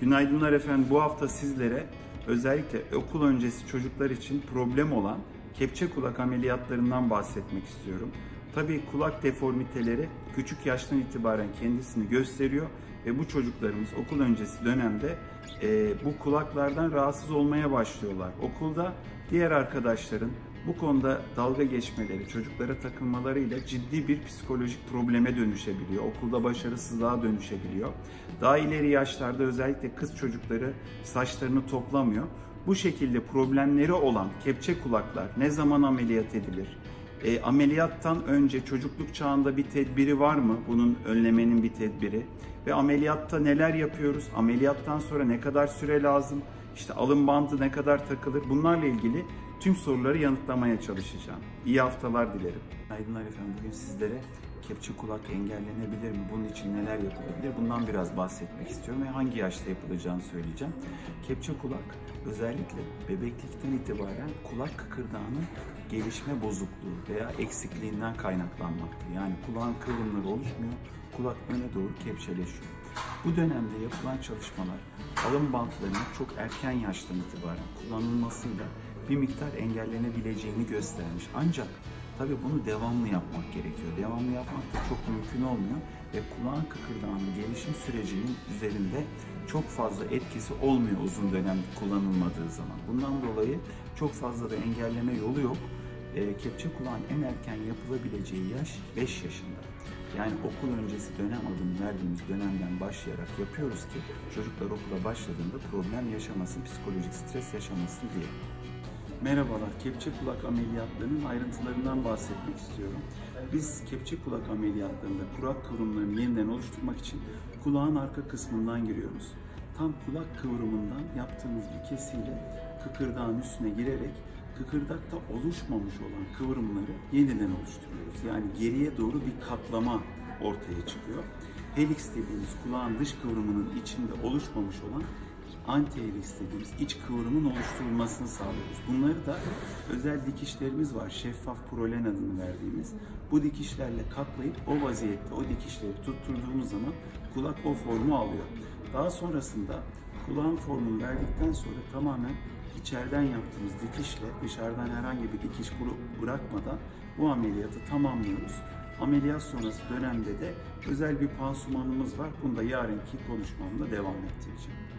Günaydınlar efendim. Bu hafta sizlere özellikle okul öncesi çocuklar için problem olan kepçe kulak ameliyatlarından bahsetmek istiyorum. Tabii kulak deformiteleri küçük yaştan itibaren kendisini gösteriyor ve bu çocuklarımız okul öncesi dönemde e, bu kulaklardan rahatsız olmaya başlıyorlar. Okulda diğer arkadaşların bu konuda dalga geçmeleri, çocuklara takılmalarıyla ciddi bir psikolojik probleme dönüşebiliyor. Okulda başarısızlığa dönüşebiliyor. Daha ileri yaşlarda özellikle kız çocukları saçlarını toplamıyor. Bu şekilde problemleri olan kepçe kulaklar ne zaman ameliyat edilir? E, ameliyattan önce çocukluk çağında bir tedbiri var mı? Bunun önlemenin bir tedbiri. Ve ameliyatta neler yapıyoruz? Ameliyattan sonra ne kadar süre lazım? İşte alın bandı ne kadar takılır? Bunlarla ilgili tüm soruları yanıtlamaya çalışacağım. İyi haftalar dilerim. Günaydınlar efendim. Bugün sizlere kepçe kulak engellenebilir mi? Bunun için neler yapılabilir? Bundan biraz bahsetmek istiyorum ve hangi yaşta yapılacağını söyleyeceğim. Kepçe kulak özellikle bebeklikten itibaren kulak kıkırdağının gelişme bozukluğu veya eksikliğinden kaynaklanmaktadır. Yani kulağın kıvrımları oluşmuyor, kulak öne doğru kepçeleşiyor. Bu dönemde yapılan çalışmalar alın bantlarının çok erken yaştan itibaren kullanılmasıyla bir miktar engellenebileceğini göstermiş. Ancak tabi bunu devamlı yapmak gerekiyor. Devamlı yapmak da çok mümkün olmuyor ve kulağın kıkırdağının gelişim sürecinin üzerinde çok fazla etkisi olmuyor uzun dönem kullanılmadığı zaman. Bundan dolayı çok fazla da engelleme yolu yok. E, kepçe kulağın en erken yapılabileceği yaş 5 yaşında. Yani okul öncesi dönem adını verdiğimiz dönemden başlayarak yapıyoruz ki çocuklar okula başladığında problem yaşamasın, psikolojik stres yaşamasın diye. Merhabalar, kepçe kulak ameliyatlarının ayrıntılarından bahsetmek istiyorum. Biz kepçe kulak ameliyatlarında kulak kıvrımlarını yeniden oluşturmak için kulağın arka kısmından giriyoruz. Tam kulak kıvrımından yaptığımız bir kesiyle kıkırdağın üstüne girerek kıkırdakta oluşmamış olan kıvrımları yeniden oluşturuyoruz. Yani geriye doğru bir katlama ortaya çıkıyor. Helix dediğimiz kulağın dış kıvrımının içinde oluşmamış olan anti-helix dediğimiz iç kıvrımın oluşturulmasını sağlıyoruz. Bunları da özel dikişlerimiz var. Şeffaf prolen adını verdiğimiz. Bu dikişlerle katlayıp o vaziyette o dikişleri tutturduğumuz zaman kulak o formu alıyor. Daha sonrasında kulağın formunu verdikten sonra tamamen içeriden yaptığımız dikişle dışarıdan herhangi bir dikiş bırakmadan bu ameliyatı tamamlıyoruz. Ameliyat sonrası dönemde de özel bir pansumanımız var. Bunu da yarınki konuşmamda devam ettireceğim.